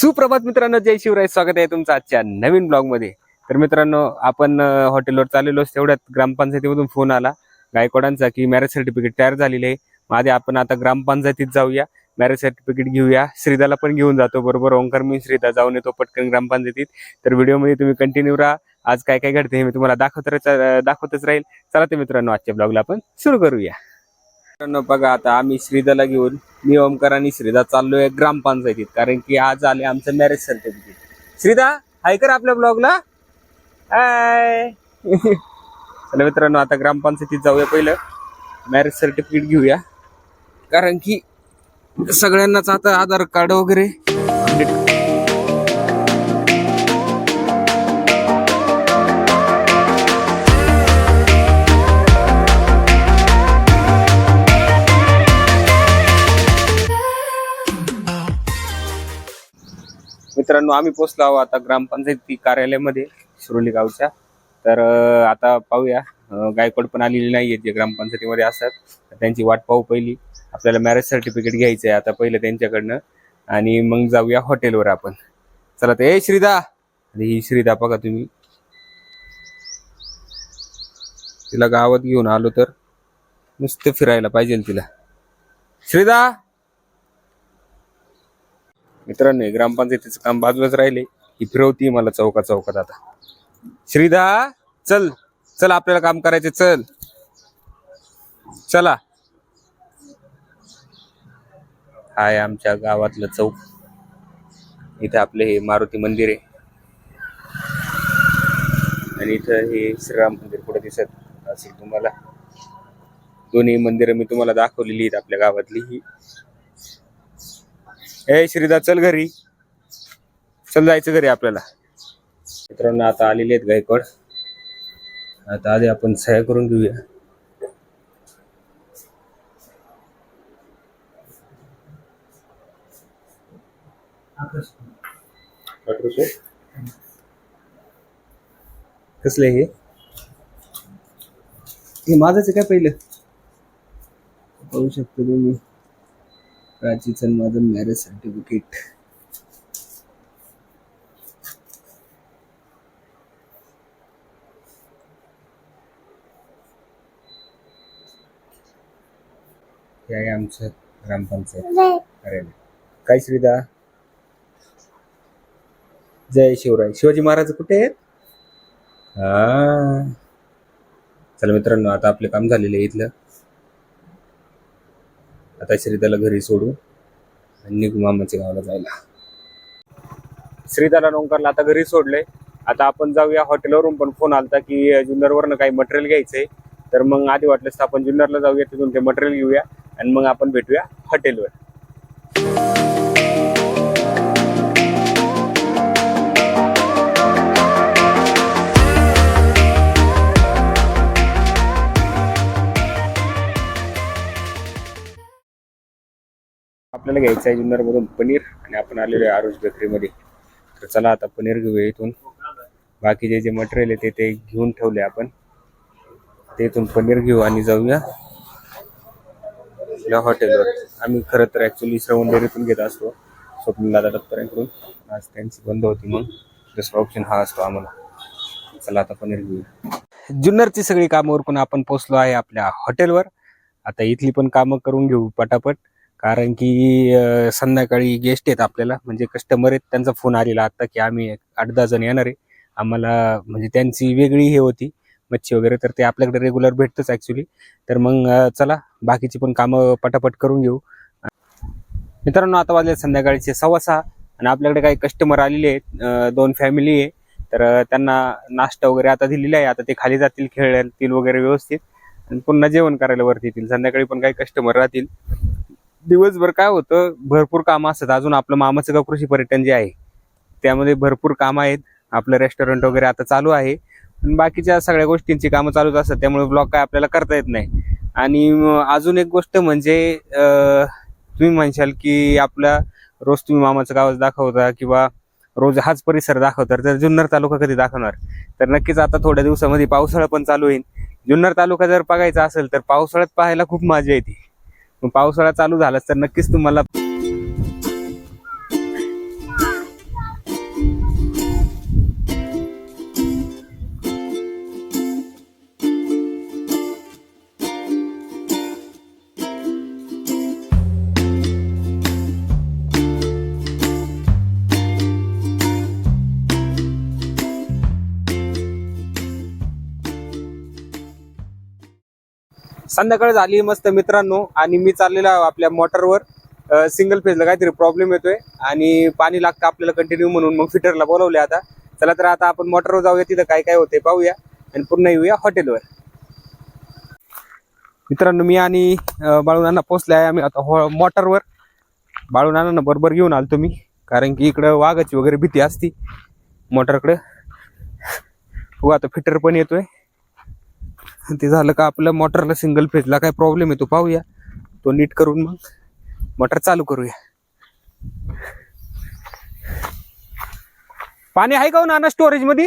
सुप्रभात मित्रांनो जय शिवराय. स्वागत आहे तुमचं आजच्या नवीन ब्लॉगमध्ये तर मित्रांनो आपण हॉटेलवर चाललेलो तेवढ्यात ग्रामपंचायतीमधून फोन आला गायकवाडांचा की मॅरेज सर्टिफिकेट तयार झालेले आहे. माझे आपण आता ग्रामपंचायतीत जाऊया. मॅरेज सर्टिफिकेट घेऊया. श्रीदाला पण घेऊन जातो. बरोबर ओंकार मी श्रीदा. जाऊन येतो पटकन ग्रामपंचायतीत. तर व्हिडिओमध्ये तुम्ही कंटिन्यू राहा. आज काय काय घडते हे मी तुम्हाला दाखवत दाखवतच राहील. चला तर मित्रांनो आजच्या ब्लॉगला आपण सुरू करूया. बघा आता आम्ही श्रीदाला घेऊन मी ओमकार आणि श्रीदा चाललोय ग्रामपंचायतीत कारण की आज आले आमचं मॅरेज सर्टिफिकेट श्रीदा हाय कर आपल्या ब्लॉगला हाय. चला मित्रांनो आता ग्रामपंचायतीत जाऊया पहिलं. मॅरेज सर्टिफिकेट घेऊया. कारण की सगळ्यांनाच आता आधार कार्ड वगैरे. मित्रांनो आम्ही पोचलो आहोत आता ग्रामपंचायती कार्यालयामध्ये शिरोली गावच्या. तर आता पाहूया. गायकवाड पण आलेली नाहीये जे ग्रामपंचायतीमध्ये असतात. त्यांची वाट पाहू पहिली. आपल्याला मॅरेज सर्टिफिकेट घ्यायचं आहे आता पहिलं त्यांच्याकडनं. आणि मग जाऊया हॉटेलवर आपण. चला तर ए श्रीदा! आणि ही श्रीदा बघा तुम्ही. तिला गावात घेऊन आलो तर नुसतं फिरायला पाहिजे तिला. श्रीदा! मित्रांनो हे ग्रामपंचायतीचं काम बाजूलाच राहिले. ही फिरवती मला चौका चौकात आता. श्रीदा चल चल आपल्याला काम करायचे चल. चला. हाय आमच्या गावातलं चौक. इथं आपले हे मारुती मंदिर आहे. आणि इथं हे श्रीराम मंदिर पुढे दिसत असेल तुम्हाला. दोन्ही मंदिरं मी तुम्हाला दाखवलेली आहेत आपल्या गावातली ही. ए श्रीदा चल घरी. चल जायचं घरी आपल्याला. मित्रांनो आता आलेले आहेत गायकवाड. आता आधी आपण सह्या करून घेऊया. कसले हे? हे माझंच आहे काय पहिलं? पाहू शकतो तुम्ही. प्राचीचं माझं मॅरेज सर्टिफिकेट हे आहे आमचं ग्रामपंचायत अरे काय श्रीदा जय शिवराय. शिवाजी महाराज कुठे आहेत? हा. चला मित्रांनो आता आपलं काम झालेलं आहे इथलं. आता श्रीदाला घरी सोडू आणि निघू मामाच्या गावाला जायला. श्रीदाला डोंकरला आता घरी सोडले. आता आपण जाऊया हॉटेलवरून पण फोन आलता की जुन्नरवरनं काही मटेरियल घ्यायचंय. तर मग आधी वाटलंच तर आपण जुन्नरला जाऊया तिथून ते मटेरियल घेऊया आणि मग आपण भेटूया हॉटेलवर. आपल्याला घ्यायचं आहे जुन्नरमधून पनीर आणि आपण आलेलो आहे आरुष बेकरीमध्ये. तर चला आता पनीर घेऊया इथून. बाकीचे जे मटेरियल आहे ते ते घेऊन ठेवले आपण. ते इथून पनीर घेऊ आणि जाऊया. आपल्या हॉटेलवर आम्ही खरं तर ॲक्च्युली श्रवण डेअरीतून घेत असतो. स्वप्नला दादा आज त्यांची बंद होती म्हणून. दुसरा ऑप्शन हा असतो आम्हाला. चला आता पनीर घेऊया. जुन्नरची सगळी कामं उरकून आपण पोचलो आहे आपल्या हॉटेलवर आता इथली पण कामं करून घेऊ पटापट. कारण की अं, संध्याकाळी गेस्ट आहेत आपल्याला. म्हणजे कस्टमर आहेत त्यांचा फोन आलेला आता की आम्ही एक आठ दहा जण येणार आहे. आम्हाला म्हणजे त्यांची वेगळी हे होती मच्छी वगैरे तर ते आपल्याकडे रेग्युलर भेटतच ॲक्च्युली तर मग अं, चला बाकीची पण कामं पटापट करून घेऊ. मित्रांनो आता वाजले संध्याकाळचे सव्वा सहा आणि आपल्याकडे काही कस्टमर आलेले आहेत. अं, दोन फॅमिली आहे. तर अं, त्यांना नाश्ता वगैरे आता दिलेला आहे. आता ते खाली जातील खेळतील वगैरे व्यवस्थित. आणि पुन्हा जेवण करायला वरती येतील. संध्याकाळी पण काही कस्टमर राहतील. दिवसभर काय होतं भरपूर कामं असतात. अजून आपलं मामाचं गाव कृषी पर्यटन जे आहे त्यामध्ये भरपूर कामं आहेत. आपलं रेस्टॉरंट वगैरे आता चालू आहे. पण बाकीच्या सगळ्या गोष्टींची कामं चालूच असतात. त्यामुळे ब्लॉग काय आपल्याला करता येत नाही. आणि अजून एक गोष्ट म्हणजे तुम्ही म्हणशाल की आपला रोज तुम्ही मामाचं गावच दाखवता किंवा रोज हाच परिसर दाखवता तर जुन्नर तालुका कधी दाखवणार? तर नक्कीच आता थोड्या दिवसामध्ये पावसाळा पण चालू होईल. जुन्नर तालुका जर बघायचा असेल तर पावसाळ्यात पाहायला खूप मजा येते. पावसाळा चालू झालाच तर नक्कीच तुम्हाला संध्याकाळ झाली मस्त मित्रांनो. आणि मी चाललेलो आहे आपल्या मोटरवर. सिंगल फेजला काहीतरी प्रॉब्लेम येतोय. आणि पाणी लागतं आपल्याला कंटिन्यू म्हणून. मग फिटरला बोलवले आता. चला तर आता आपण मोटरवर जाऊया. तिथं काय काय होते पाहूया. आणि पुन्हा येऊया हॉटेलवर मित्रांनो मी आणि बाळूनाना पोचले आहे आम्ही आता हो- मोटरवर. बाळूनाना बरोबर घेऊन आलो तुम्ही कारण की इकडं वाघाची वगैरे भीती असती मोटरकडं. हो आता फिटर पण येतोय. ते झालं का आपलं मोटरला सिंगल फेजला काय प्रॉब्लेम येतो पाहूया. तो नीट करून मग मोटर चालू करूया. पाणी आहे का हो नाना स्टोरेजमध्ये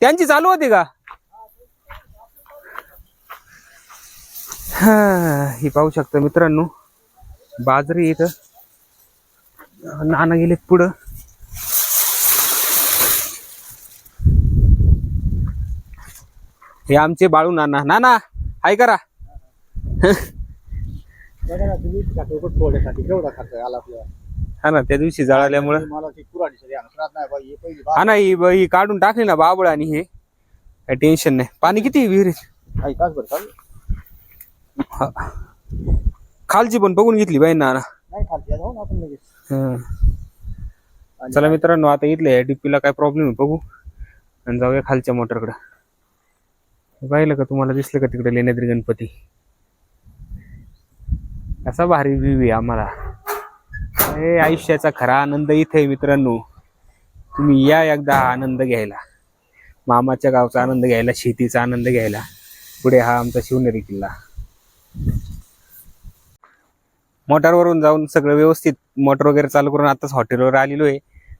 त्यांची चालू होती का? हा ही पाहू शकता मित्रांनो. बाजरी इथं. नाना गेले पुढं. हे आमचे बाळू नाना. नाना हाय करा. हा ना त्या दिवशी जळाल्यामुळं. हे ना ही ही काढून टाकली ना बाबळ आणि हे. काय टेन्शन नाही. पाणी किती विहिरीत? काही हा. खालची पण बघून घेतली बाई ना. चला मित्रांनो आता इथल्या डीपीला काय प्रॉब्लेम आहे बघू. आणि जाऊया खालच्या मोटरकडे. पाहिलं का तुम्हाला दिसलं का तिकडे लेण्याद्री गणपती? असा भारी व्ह्यू आहे आम्हाला. अरे आयुष्याचा खरा आनंद इथे आहे मित्रांनो. तुम्ही या एकदा हा आनंद घ्यायला. मामाच्या गावचा आनंद घ्यायला शेतीचा आनंद घ्यायला. पुढे हा आमचा शिवनेरी किल्ला. मोटारवरून जाऊन सगळं व्यवस्थित मोटर वगैरे चालू करून आताच हॉटेलवर आलेलो आहे.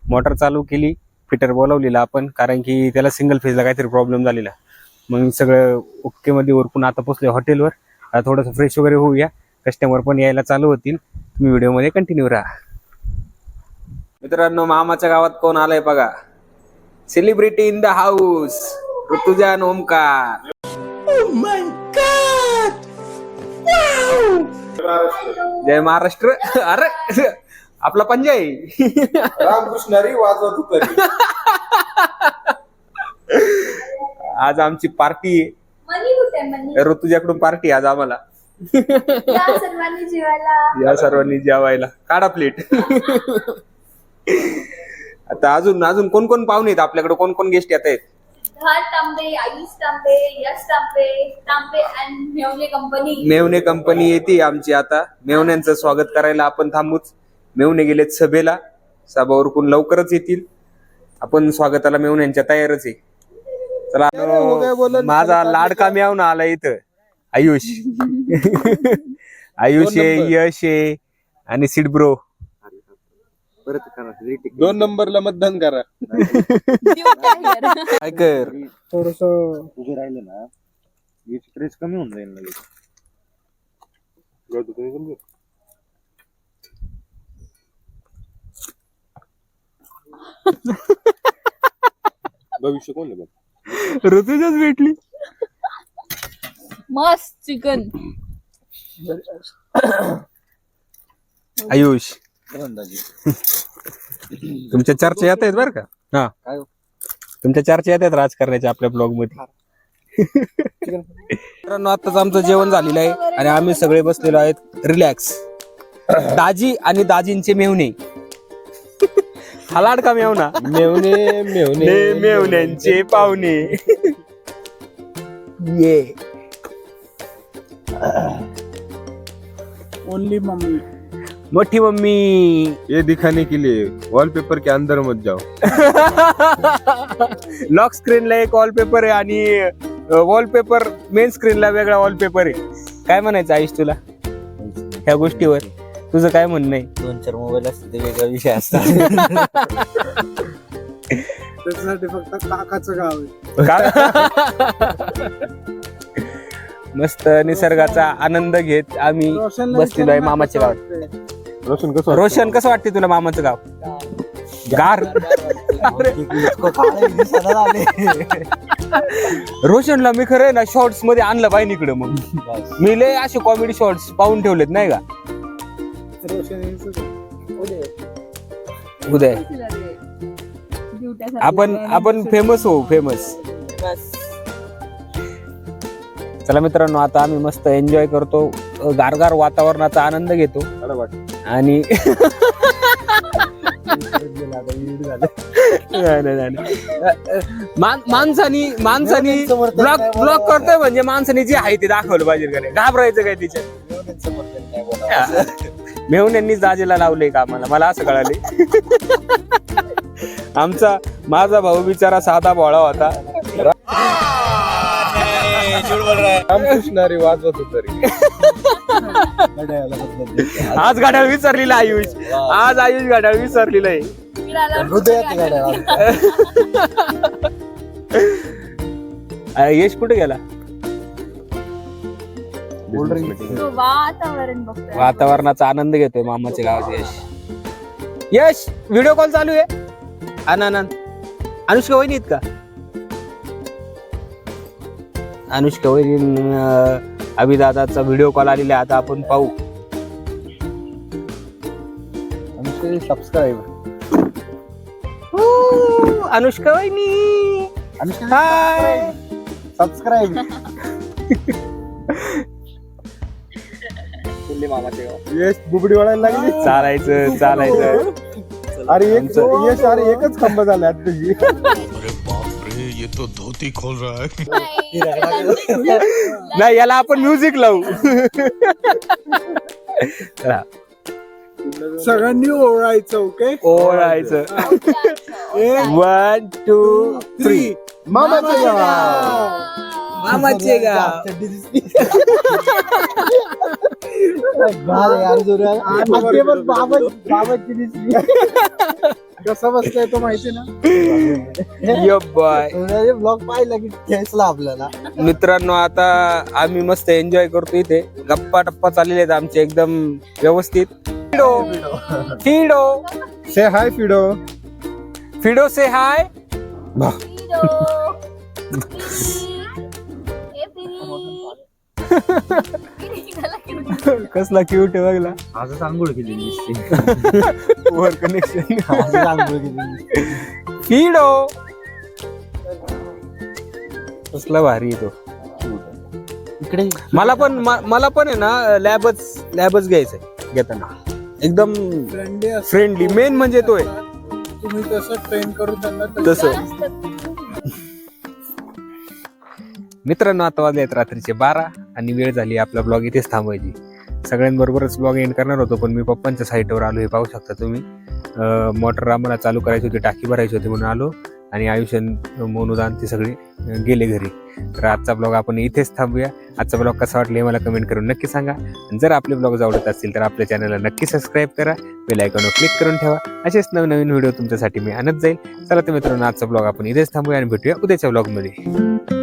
मोटर चालू केली फिटर बोलावलेला आपण कारण की त्याला सिंगल फेजला काहीतरी प्रॉब्लेम झालेला. मग सगळं ओके मध्ये उरकून आता पोचलोय हॉटेलवर. आता थोडंसं फ्रेश वगैरे होऊया. कस्टमर पण यायला चालू होतील. तुम्ही व्हिडिओमध्ये कंटिन्यू राहा. मित्रांनो मामाच्या गावात कोण आलाय बघा? सेलिब्रिटी इन द हाऊस ऋतुजान ओमकार. जय महाराष्ट्र. अरे आपला पंजा आहे रामकृष्णारी वाजवत आज आमची पार्टी मनी कुठे मनी? ऋतुजाकडून पार्टी आज आम्हाला. या सर्वांनी जेवायला. या सर्वांनी जेवायला. काढा प्लेट. आता अजून अजून कोण कोण पाहुणे आहेत? आपल्याकडे कोण कोण गेस्ट येत आहेत? धर तांबे आयुष तांबे यश तांबे तांबे अँड मेवले कंपनी मेवणे कंपनी येते आमची आता. मेवण्यांचं स्वागत करायला आपण थांबूच. मेवणे गेलेत सभेला. सभा उरकून लवकरच येतील. आपण स्वागताला मेवण्यांच्या तयारच आहे. चला हो? माझा लाडका मेवना आला इथं. आयुष. आयुष आहे यश आहे आणि सिडब्रो. दोन नंबरला मतदान करा. काय कर? थोडस उभे राहिले ना स्ट्रेस कमी होऊन जाईल लगेच. भविष्य कोण आहे बघ? ऋतुजाच भेटली. मस्त चिकन. आयुष. तुमच्या चर्चा येत आहेत बरं का? हा. काय हो? तुमच्या चर्चा येत आहेत राजकारणाच्या आपल्या ब्लॉगमध्ये मित्रांनो आताच आमचं जेवण झालेलं आहे आणि आम्ही सगळे बसलेलो आहेत. रिलॅक्स. दाजी आणि दाजींचे मेवणे हा लाडका मेवना मेवणे मेवणे. मेवण्यांचे पाहुणे. ये. ओनली मम्मी मोठी मम्मी. ये दिखाने के लिए वॉलपेपर के अंदर मत जाओ. लॉक स्क्रीनला एक वॉलपेपर आहे आणि वॉलपेपर मेन स्क्रीनला वेगळा वॉलपेपर आहे. काय म्हणायचं आयुष तुला? ह्या गोष्टीवर. तुझं काय म्हणणं आहे? दोन चार मोबाईल असते ते वेगळा विषय असतात त्याच्यासाठी फक्त काकाचं गाव आहे. का? मस्त निसर्गाचा आनंद घेत आम्ही रोशनला बसलेलो आहे ना मामाच्या कसं गावात. वाटतंय. रोशन कसं रोशन कसं वाटते तुला मामाचं गाव? गार. रोशनला मी खरं आहे ना शॉर्ट्समध्ये आणलं पाहिजे इकडे मग. मी लय असे कॉमेडी शॉर्ट्स पाहून ठेवलेत नाही का? उदय. आपण आपण फेमस होऊ फेमस चला मित्रांनो आता आम्ही मस्त एन्जॉय करतो गारगार वातावरणाचा आनंद घेतो. आणि माणसानी माणसानी ब्लॉक ब्लॉक करतोय म्हणजे माणसाने जे आहे ते दाखवलं पाहिजे का नाही? घाबरायचं काय तिच्या मेहून यांनी दाजेला लावले का आम्हाला मला असं कळाले आमचा माझा भाऊ बिचारा साधा बोळा होता. रामकृष्णारी वाजवत होत रे. आज गाड्या विसरलेला आयुष. आज आयुष गाड्या विसरलेला आहे हृदयात यश कुठे गेला? वातावरण बघतोय. वातावरणाचा आनंद घेतोय मामाच्या गावात यश. यश व्हिडिओ कॉल चालू आहे. आनंद अनुष्का वहिनी आहेत का? अनुष्का वहिनी अभिदादाचा व्हिडिओ कॉल आलेला आहे. आता आपण पाहू. सबस्क्राईब अनुष्का वहिनी. हाय सबस्क्राईब यश बुबडी वळायला लागली? चालायचं चालायचं. अरे एक यश अरे एकच खांब झाले तुझी अरे बाप रे ये तो धोती खोल रहा है. नाही याला आपण म्युझिक लावू. सगळ्यांनी ओळायचं ओके ओळायचं वन टू थ्री थ्री मामाचं गाव. कसा बसलाय तो माहिती ना? यो बाय ब्लॉग पाहिला की खेचला आपल्याला. मित्रांनो आता आम्ही मस्त एन्जॉय करतो इथे. गप्पा टप्पा चाललेले आहेत आमचे एकदम व्यवस्थित. फिडो फिडो से हाय फिडो फिडो से हाय कसला क्यूट आहे बघला आजच आंघोळ केली दिसते वर कनेक्शन आजच आंघोळ केली फिडो कसला भारी आहे तो. इकडे. मला पण मला पण आहे ना लॅबच लॅबच घ्यायचंय घेताना. एकदम फ्रेंडली मेन म्हणजे तो आहे. तुम्ही तसं ट्रेन करून त्यांना तसं. मित्रांनो आता वाजले रात्रीचे बारा आणि वेळ झाली आपला ब्लॉग इथेच थांबवायची सगळ्यांबरोबरच ब्लॉग एंड करणार होतो पण मी पप्पांच्या साईटवर आलो हे पाहू शकता तुम्ही. मोटर आम्हाला चालू करायची होती टाकी भरायची होती म्हणून आलो आणि आयुष्यन मोनुदान ते सगळे गेले घरी. तर आजचा ब्लॉग आपण इथेच थांबूया. आजचा ब्लॉग कसा वाटला हे मला कमेंट करून नक्की सांगा. जर आपले ब्लॉग आवडत असतील तर आपल्या चॅनलला नक्की सबस्क्राईब करा. बेल आयकॉनवर क्लिक करून ठेवा. असेच नवनवीन व्हिडिओ तुमच्यासाठी मी आणत जाईल. चला तर मित्रांनो आजचा ब्लॉग आपण इथेच थांबूया आणि भेटूया उद्याच्या ब्लॉगमध्ये